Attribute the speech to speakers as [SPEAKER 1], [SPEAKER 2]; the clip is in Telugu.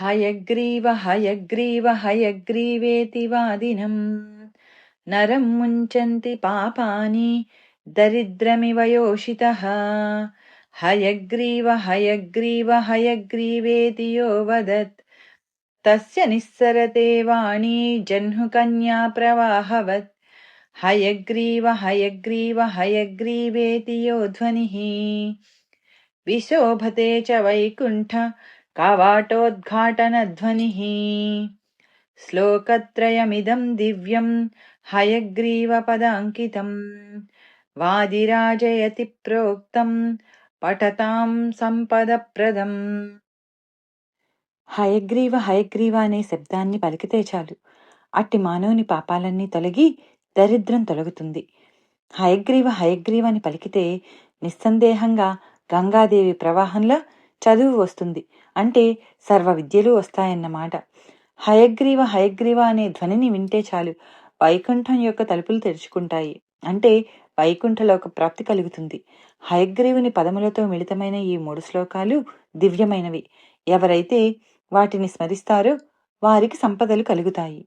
[SPEAKER 1] हयग्रीव हयग्रीव हयग्रीवेति वादिनम् नरम् पापानि दरिद्रमिव योषितः। हयग्रीव हयग्रीव हयग्रीवेति यो वदत्। तस्य निःसरते वाणी जह्नुकन्या प्रवाहवत्। हयग्रीव हयग्रीव हयग्रीवेति यो ध्वनिः। विशोभते च वैकुण्ठ కవాటోద్ఘాటనధ్వనిः శ్లోకత్రయమిదం దివ్యం హయగ్రీవపదాంకితం వాదిరాజయతి ప్రోక్తం పఠతాం సంపదప్రదం హయగ్రీవ హయగ్రీవ అనే శబ్దాన్ని పలికితే చాలు. అట్టి మానవుని పాపాలన్నీ తొలగి దరిద్రం తొలగుతుంది. హయగ్రీవ హయగ్రీవ అని పలికితే నిస్సందేహంగా గంగాదేవి ప్రవాహంలో చదువు వస్తుంది. అంటే సర్వ విద్యలు వస్తాయన్నమాట. హయగ్రీవ హయగ్రీవ అనే ధ్వనిని వింటే చాలు. వైకుంఠం యొక్క తలుపులు తెరుచుకుంటాయి. అంటే వైకుంఠలోక ప్రాప్తి కలుగుతుంది. హయగ్రీవుని పదములతో మిళితమైన ఈ మూడు శ్లోకాలు దివ్యమైనవి. ఎవరైతే వాటిని స్మరిస్తారో వారికి సంపదలు కలుగుతాయి.